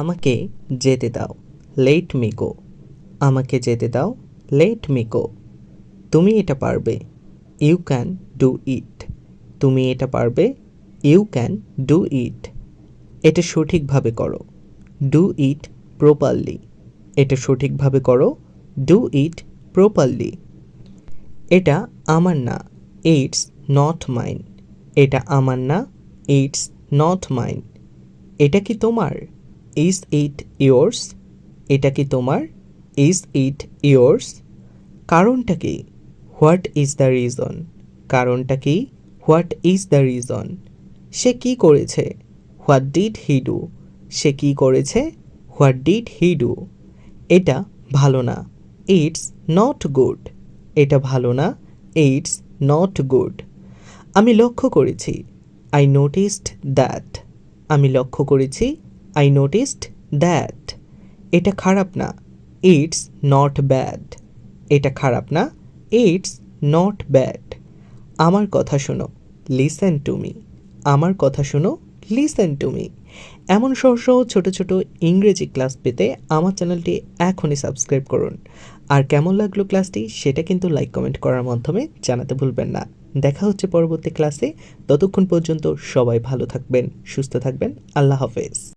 আমাকে যেতে দাও। লেট মি গো আমাকে যেতে দাও। লেট মি গো তুমি এটা পারবে। ইউ ক্যান ডু ইট তুমি এটা পারবে। ইউ ক্যান ডু ইট এটা সঠিকভাবে করো। ডু ইট প্রপারলি এটা সঠিকভাবে করো। ডু ইট প্রপারলি এটা আমার না। ইটস নট মাইন এটা আমার না। ইটস নট মাইন এটা কি তোমার? ইজ ইট ইয়োর্স এটা কি তোমার? ইজ ইট ইয়োর্স কারণটা কি? হোয়াট ইজ দ্য রিজন কারণটা কি? হোয়াট ইজ দ্য রিজন সে কি করেছে? হোয়াট ডিড হি ডু সে কি করেছে? হোয়াট ডিড হি ডু এটা ভালো না। ইটস নট গুড এটা ভালো না। ইটস নট গুড আমি লক্ষ্য করেছি। আই নোটিসড দ্যাট আমি লক্ষ্য করেছি আই নোটিসড দ্যাট এটা খারাপ না। ইটস নট ব্যাড এটা খারাপ না। ইটস নট ব্যাড আমার কথা শোনো। লিসেন টু মি আমার কথা শোনো। লিসেন টু মি এমন সহ সহ ছোটো ছোটো ইংরেজি ক্লাস পেতে আমার চ্যানেলটি এখনই সাবস্ক্রাইব করুন। আর কেমন লাগল ক্লাসটি সেটা কিন্তু লাইক কমেন্ট করার মাধ্যমে জানাতে ভুলবেন না। দেখা হচ্ছে পরবর্তী ক্লাসে। ততক্ষণ পর্যন্ত সবাই ভালো থাকবেন, সুস্থ থাকবেন। আল্লাহ হাফেজ।